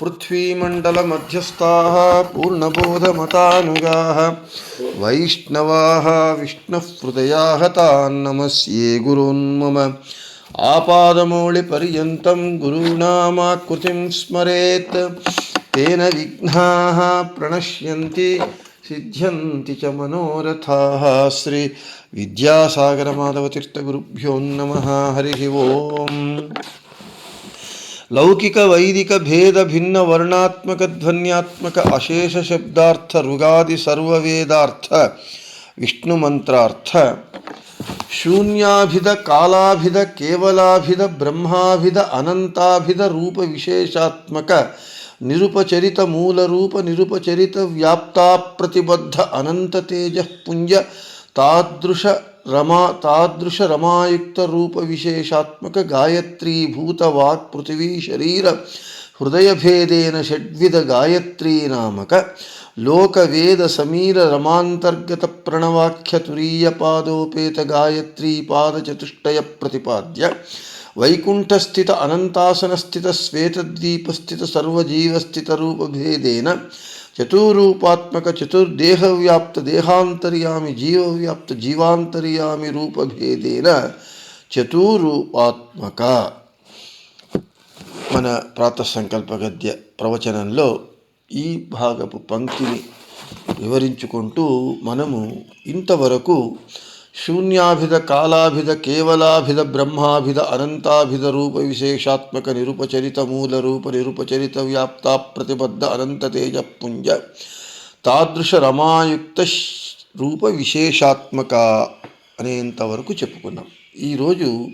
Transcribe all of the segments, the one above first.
पृथ्वीमण्डलमध्यस्थाः पूर्णबोधमतानुगाः वैष्णवाः विष्णुहृदयाः तान् नमस्ये गुरून्मम आपादमौलिपर्यन्तं गुरूणामाकृतिं स्मरेत् तेन विघ्नाः प्रणश्यन्ति సిద్ధ్యంతి చ మనోరథా శ్రీ విద్యాసాగర మాధవతీర్థ గురుభ్యో నమ హరి ఓం लौकिक वैदिक भेद भिन्न वर्णात्मक ध्वनियात्मक अशेष शब्दार्थ ऋगादि सर्ववेदार्थ विष्णु मंत्रार्थ शून्याभिध, कालाभिध, केवलाभिध, ब्रह्माभिध अनंताभिध रूप विशेषात्मक निरुपचरित मूल रूप निरुपचरित व्याप्ता प्रतिबद्ध अनंत तेज पुंज नामक लोकवेद समीर रमान्तर्गत प्रणवाख्य तुरीय पादोपेत गायत्री पाद चतुष्टय प्रतिपाद्य वैकुण्ठस्थित अनन्तासनस्थित श्वेतद्वीपस्थित सर्वजीवस्थित रूपभेदेन చతురూపాత్మక చతుర్దేహవ్యాప్త దేహాంతర్యామి జీవవ్యాప్త జీవాంతర్యామి రూపభేదేన చతురూపాత్మక. మన ప్రాతసంకల్ప గద్య ప్రవచనంలో ఈ భాగపు పంక్తిని వివరించుకుంటూ మనము ఇంతవరకు శూన్యాభిధ కాలాభిధ కేవలాభిధ బ్రహ్మాభిధ అనంతాభిధ రూప విశేషాత్మక నిరుపచరిత మూల రూప నిరుపచరిత వ్యాప్త ప్రతిబద్ధ అనంత తేజ పుంజ తాదృశ రమాయుక్త రూప విశేషాత్మక అనేంతవరకు చెప్పుకున్నాం. ఈరోజు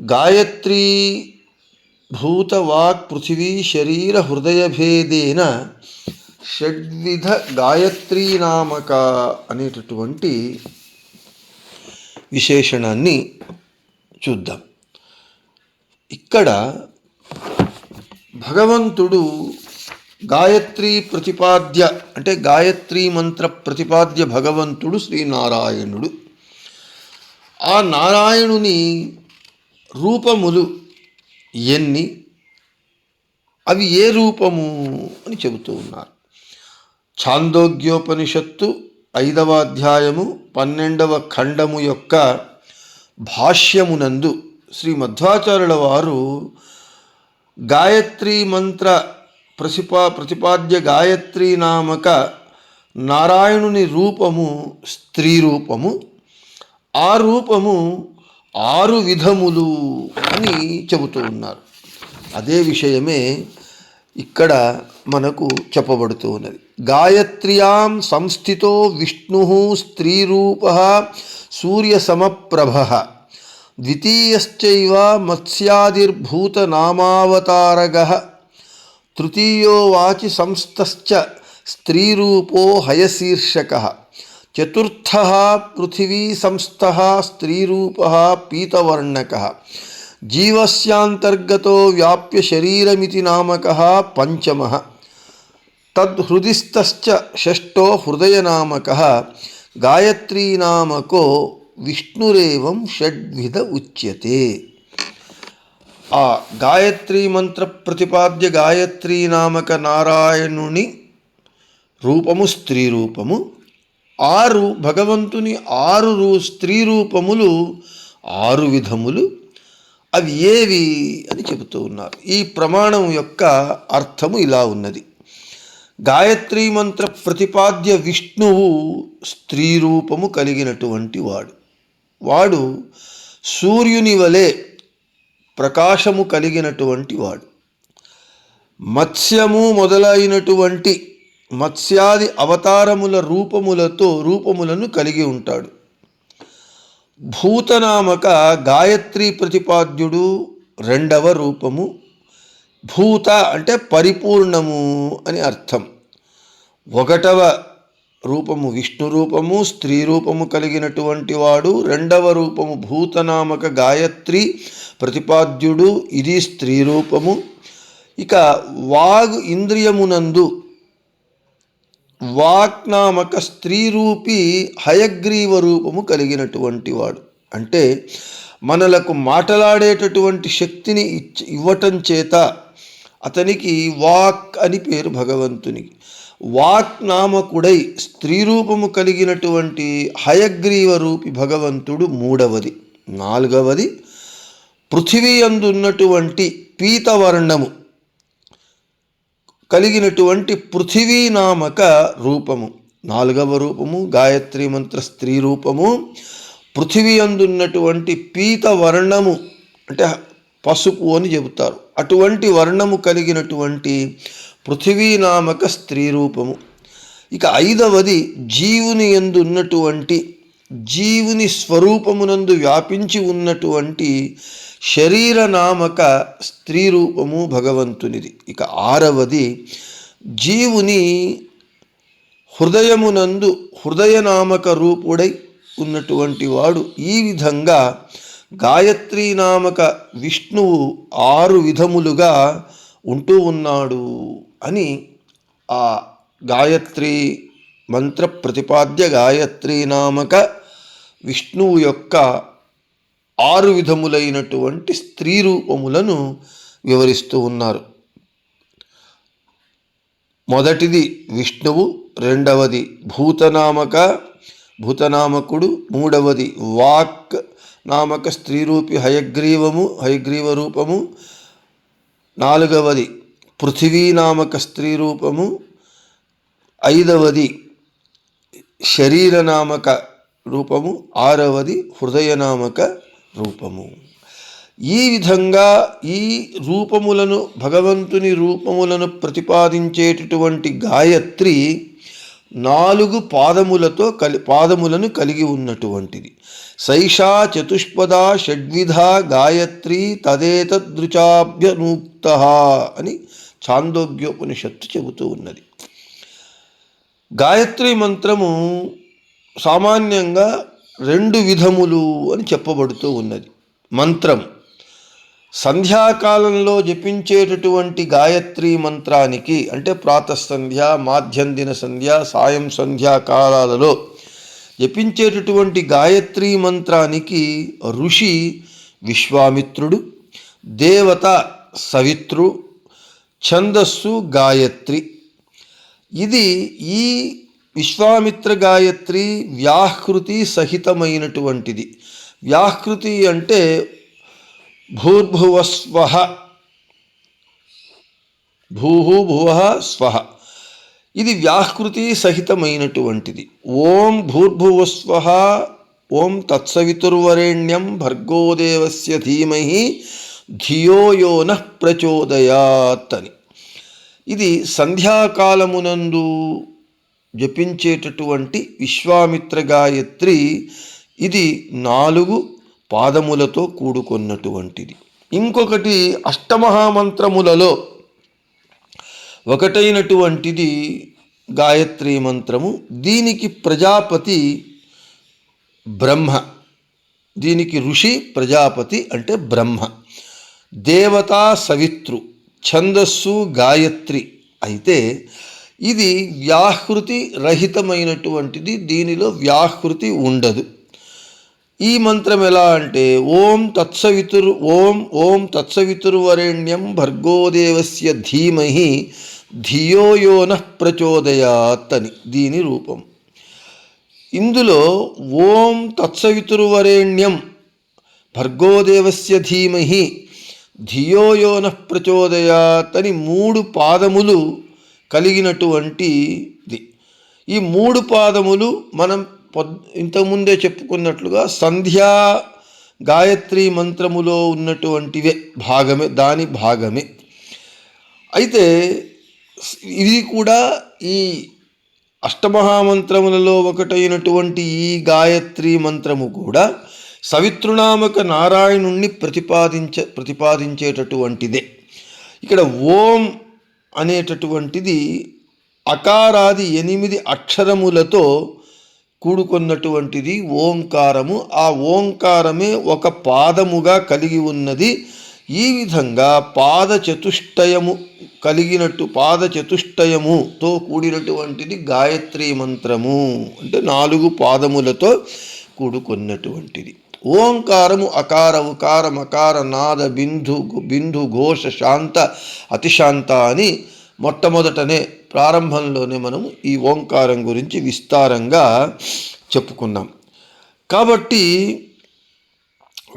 గాయత్రీ భూత వాక్ పృథివీ శరీర హృదయ భేదేన షడ్విధ గాయత్రీ నామక అనేటటువంటి విశేషణాన్ని చూద్దాం. ఇక్కడ భగవంతుడు గాయత్రి ప్రతిపాద్య అంటే గాయత్రి మంత్ర ప్రతిపాద్య భగవంతుడు శ్రీనారాయణుడు. ఆ నారాయణుని రూపములు ఎన్ని? అవి ఏ రూపము అని చెబుతూ ఉన్నారు. ఛాందోగ్యోపనిషత్తు ఐదవ అధ్యాయము పన్నెండవ ఖండము యొక్క భాష్యమునందు శ్రీ మధ్వాచార్యుల వారు గాయత్రీ మంత్ర ప్రతిపా ప్రతిపాద్య గాయత్రీ నామక నారాయణుని రూపము స్త్రీ రూపము ఆ రూపము ఆరు విధములు అని చెబుతూ ఉన్నారు. అదే విషయమే ఇక్కడ మనకు చెప్పబడుతూ ఉన్నది. गायत्र्यां संस्थितो विष्णुः स्त्रीरूपः सूर्यसमप्रभः। द्वितीयश्चैव मत्स्यादिर्भूतनामावतारगः। तृतीयो वाचि संस्तश्च स्त्रीरूपो हयशीर्षकः। चतुर्थः पृथिवी संस्थः स्त्रीरूपः पीतवर्णकः। जीवस्यान्तर्गतो व्याप्य शरीरमिति नामकः पञ्चमः। తద్హృదిస్థశ్చ షష్టో హృదయనామక గాయత్రీనామకో విష్ణురేవం షడ్విధ ఉచ్యతే. ఆ గాయత్రీ మంత్ర ప్రతిపాద్య గాయత్రీ నామక నారాయణుని రూపము స్త్రీ రూపము. ఆరు భగవంతుని ఆరు రూ స్త్రీ రూపములు ఆరు విధములు. అవి ఏవి అని చెబుతూ ఉన్నారు. ఈ ప్రమాణం యొక్క అర్థము ఇలా ఉన్నది. గాయత్రీ మంత్ర ప్రతిపాద్య విష్ణువు స్త్రీ రూపము కలిగినటువంటి వాడు. వాడు సూర్యుని వలె ప్రకాశము కలిగినటువంటి వాడు. మత్స్యము మొదలైనటువంటి మత్స్యాది అవతారముల రూపములతో రూపములను కలిగి ఉంటాడు. భూతనామక గాయత్రి ప్రతిపాద్యుడు రెండవ రూపము భూత అంటే పరిపూర్ణము అని అర్థం. ఒకటవ రూపము విష్ణు రూపము స్త్రీ రూపము కలిగినటువంటి వాడు రెండవ రూపము భూతనామక గాయత్రి ప్రతిపాద్యుడు ఇది స్త్రీ రూపము. ఇక వాగ్ ఇంద్రియమునందు వాక్నామక స్త్రీ రూపి హయగ్రీవ రూపము కలిగినటువంటి వాడు. అంటే మనలకు మాటలాడేటటువంటి శక్తిని ఇచ్ ఇవ్వటం చేత అతనికి వాక్ అని పేరు భగవంతునికి వాక్ నామకుడై స్త్రీ రూపము కలిగినటువంటి హయగ్రీవ రూపి భగవంతుడు మూడవది. నాలుగవది పృథివీ అందున్నటువంటి పీతవర్ణము కలిగినటువంటి పృథివీ నామక రూపము. నాలుగవ రూపము గాయత్రి మంత్ర స్త్రీ రూపము పృథివీ అందున్నటువంటి పీతవర్ణము అంటే పసుపు అని చెబుతారు. అటువంటి వర్ణము కలిగినటువంటి పృథివీ నామక స్త్రీ రూపము. ఇక ఐదవది జీవుని ఎందు ఉన్నటువంటి జీవుని స్వరూపమునందు వ్యాపించి ఉన్నటువంటి శరీర నామక స్త్రీ రూపము భగవంతునిది. ఇక ఆరవది జీవుని హృదయమునందు హృదయనామక రూపుడై ఉన్నటువంటి వాడు ఈ విధంగా గాయత్రీ నామక విష్ణువు ఆరు విధములుగా ఉంటూ ఉన్నాడు అని ఆ గాయత్రి మంత్ర ప్రతిపాద్య గాయత్రీ నామక విష్ణువు యొక్క ఆరు విధములైనటువంటి స్త్రీ రూపములను వివరిస్తూ ఉన్నారు. మొదటిది విష్ణువు రెండవది భూతనామక భూతనామకుడు మూడవది వాక్ నామక స్త్రీరూపి హయగ్రీవము హయగ్రీవ రూపము నాలుగవది పృథివీ నామక స్త్రీ రూపము ఐదవది శరీరనామక రూపము. ఆరవది హృదయ నామక రూపము. ఈ విధంగా ఈ రూపములను భగవంతుని రూపములను ప్రతిపాదించేటటువంటి గాయత్రి నాలుగు పాదములతో కలి పాదములను కలిగి ఉన్నటువంటిది. సైషా చతుష్పద షడ్విధ గాయత్రి తదేతదృచాభ్యనూక్త అని ఛాందోగ్యోపనిషత్తు చెబుతూ ఉన్నది. గాయత్రి మంత్రము సామాన్యంగా రెండు విధములు అని చెప్పబడుతూ ఉన్నది. మంత్రం. సంధ్యాకాలంలో జపించేటటువంటి గాయత్రి మంత్రానికి అంటే ప్రాతఃసంధ్య మాధ్యందిన సంధ్య సాయం సంధ్యాకాలాలలో జపించేటటువంటి గాయత్రి మంత్రానికి ఋషి విశ్వామిత్రుడు దేవత సవిత్రు ఛందస్సు గాయత్రి. ఇది ఈ విశ్వామిత్ర గాయత్రి వ్యాహృతి సహితమైనటువంటిది. వ్యాహృతి అంటే భూర్భువస్వ భూ భువ స్వ ఇది వ్యాకృతి సహితమైనటువంటిది ఓం భూర్భువస్వ ఓం తత్సవితుర్వరేణ్యం భర్గోదేవస్య ధీమహి ధియో యో ప్రచోదయాత్ అని. ఇది సంధ్యాకాలమునందు జపించేటటువంటి విశ్వామిత్ర గాయత్రి ఇది నాలుగు పాదములతో కూడుకున్నటువంటిది. ఇంకొకటి అష్టమహామంత్రములలో ఒకటైనటువంటిది గాయత్రి మంత్రము. దీనికి ప్రజాపతి బ్రహ్మ. దీనికి ఋషి ప్రజాపతి అంటే బ్రహ్మ. దేవతా సవిత్రు ఛందస్సు గాయత్రి. అయితే ఇది వ్యాహృతి రహితమైనటువంటిది దీనిలో వ్యాహృతి ఉండదు. ఈ మంత్రం ఎలా అంటే ఓం తత్సవితుర్ ఓం ఓం తత్సవితుర్వరేణ్యం భర్గోదేవస్య ధీమహి ధియో యోన ప్రచోదయాత్ అని దీని రూపం. ఇందులో ఓం తత్సవితుర్వరేణ్యం భర్గోదేవస్య ధీమహి ధియో యోన ప్రచోదయాత్ అని మూడు పాదములు కలిగినటువంటిది. ఈ మూడు పాదములు మనం పొద్ ఇంతకుముందే చెప్పుకున్నట్లుగా సంధ్యా గాయత్రి మంత్రములో ఉన్నటువంటివే భాగమే దాని భాగమే. అయితే ఇది కూడా ఈ అష్టమహామంత్రములలో ఒకటైనటువంటి ఈ గాయత్రి మంత్రము కూడా సవితృనామక నారాయణుణ్ణి ప్రతిపాదించ ప్రతిపాదించేటటువంటిదే. ఇక్కడ ఓం అనేటటువంటిది అకారాది ఎనిమిది అక్షరములతో కూడుకున్నటువంటిది ఓంకారము. ఆ ఓంకారమే ఒక పాదముగా కలిగి ఉన్నది. ఈ విధంగా పాద చతుష్టయము కలిగినట్టు పాద చతుష్టయముతో కూడినటువంటిది గాయత్రి మంత్రము. అంటే నాలుగు పాదములతో కూడుకున్నటువంటిది. ఓంకారము అకార ఉకార మకార నాద బిందు బిందు ఘోష శాంత అతిశాంత అని మొట్టమొదటనే ప్రారంభంలోనే మనము ఈ ఓంకారం గురించి విస్తారంగా చెప్పుకున్నాం. కాబట్టి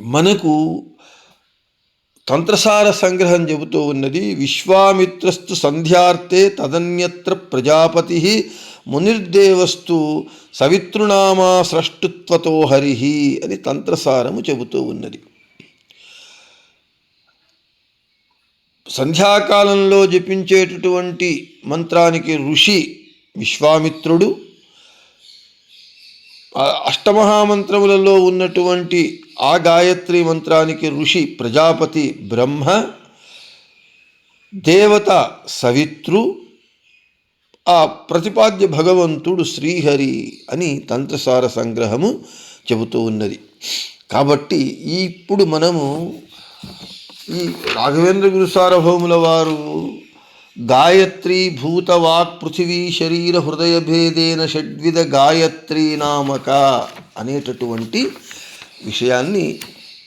మనకు తంత్రసార సంగ్రహం చెబుతూ ఉన్నది విశ్వామిత్రస్తు సంధ్యార్తే తదన్యత్ర ప్రజాపతి మునిర్దేవస్తు సవితృనామా స్రష్టుత్వతో హరి అని తంత్రసారము చెబుతూ ఉన్నది. సంధ్యాకాలంలో జపించేటటువంటి మంత్రానికి ఋషి విశ్వామిత్రుడు అష్టమహామంత్రములలో ఉన్నటువంటి ఆ గాయత్రి మంత్రానికి ఋషి ప్రజాపతి బ్రహ్మ దేవత సవిత్రు ఆ ప్రతిపాద్య భగవంతుడు శ్రీహరి అని తంత్రసార సంగ్రహము చెబుతూ ఉన్నది. కాబట్టి ఇప్పుడు మనము ఈ రాఘవేంద్ర గురు సార్వభౌముల వారు గాయత్రి భూతవాక్ పృథివీ శరీర హృదయ భేదేన షడ్విధ గాయత్రీ నామక అనేటటువంటి విషయాన్ని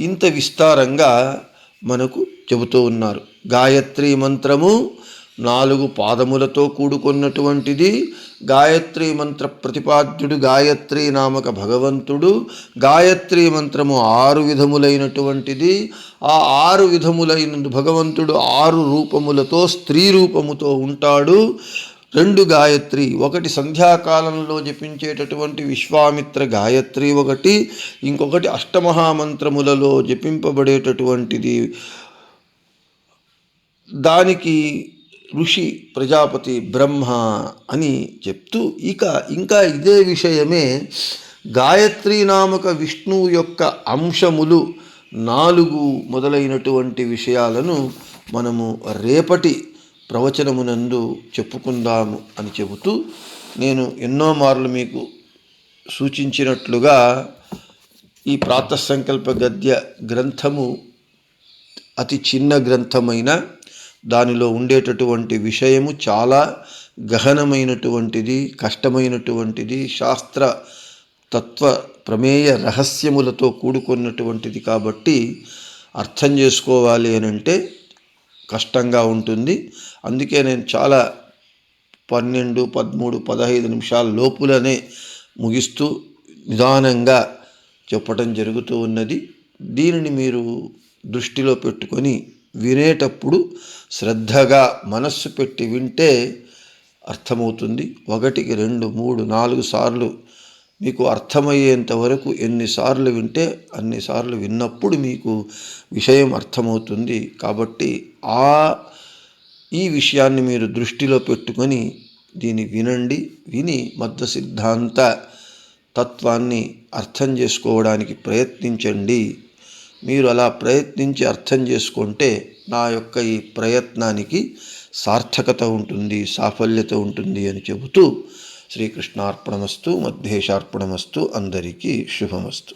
ఇంత విస్తారంగా మనకు చెబుతూ ఉన్నారు. గాయత్రి మంత్రము నాలుగు పాదములతో కూడుకున్నటువంటిది గాయత్రి మంత్ర ప్రతిపాద్యుడు గాయత్రి నామక భగవంతుడు. గాయత్రి మంత్రము ఆరు విధములైనటువంటిది. ఆ ఆరు విధములైన భగవంతుడు ఆరు రూపములతో స్త్రీ రూపముతో ఉంటాడు. రెండు గాయత్రి ఒకటి సంధ్యాకాలంలో జపించేటటువంటి విశ్వామిత్ర గాయత్రి ఒకటి ఇంకొకటి అష్టమహామంత్రములలో జపింపబడేటటువంటిది. దానికి ఋషి ప్రజాపతి బ్రహ్మ అని చెప్తూ ఇక ఇంకా ఇదే విషయమే గాయత్రి నామక విష్ణువు యొక్క అంశములు నాలుగు మొదలైనటువంటి విషయాలను మనము రేపటి ప్రవచనమునందు చెప్పుకుందాము అని చెబుతూ నేను ఎన్నో మార్లు మీకు సూచించినట్లుగా ఈ ప్రాతసంకల్ప గద్య గ్రంథము అతి చిన్న గ్రంథమైన దానిలో ఉండేటటువంటి విషయము చాలా గహనమైనటువంటిది కష్టమైనటువంటిది శాస్త్ర తత్వ ప్రమేయ రహస్యములతో కూడుకున్నటువంటిది కాబట్టి అర్థం చేసుకోవాలి అని అంటే కష్టంగా ఉంటుంది. అందుకే నేను చాలా పన్నెండు పదమూడు పదహైదు నిమిషాల లోపులనే ముగిస్తూ నిదానంగా చెప్పటం జరుగుతూ ఉన్నది. దీనిని మీరు దృష్టిలో పెట్టుకొని వినేటప్పుడు శ్రద్ధగా మనస్సు పెట్టి వింటే అర్థమవుతుంది. ఒకటికి రెండు మూడు నాలుగు సార్లు మీకు అర్థమయ్యేంత వరకు ఎన్నిసార్లు వింటే అన్నిసార్లు విన్నప్పుడు మీకు విషయం అర్థమవుతుంది. కాబట్టి ఆ ఈ విషయాన్ని మీరు దృష్టిలో పెట్టుకొని దీన్ని వినండి. విని మధ్య సిద్ధాంత తత్వాన్ని అర్థం చేసుకోవడానికి ప్రయత్నించండి. మీరు అలా ప్రయత్నించి అర్థం చేసుకుంటే నా యొక్క ఈ ప్రయత్నానికి సార్థకత ఉంటుంది సాఫల్యత ఉంటుంది అని చెబుతూ శ్రీకృష్ణార్పణమస్తు మధ్యేషార్పణమస్తు అందరికీ శుభమస్తు.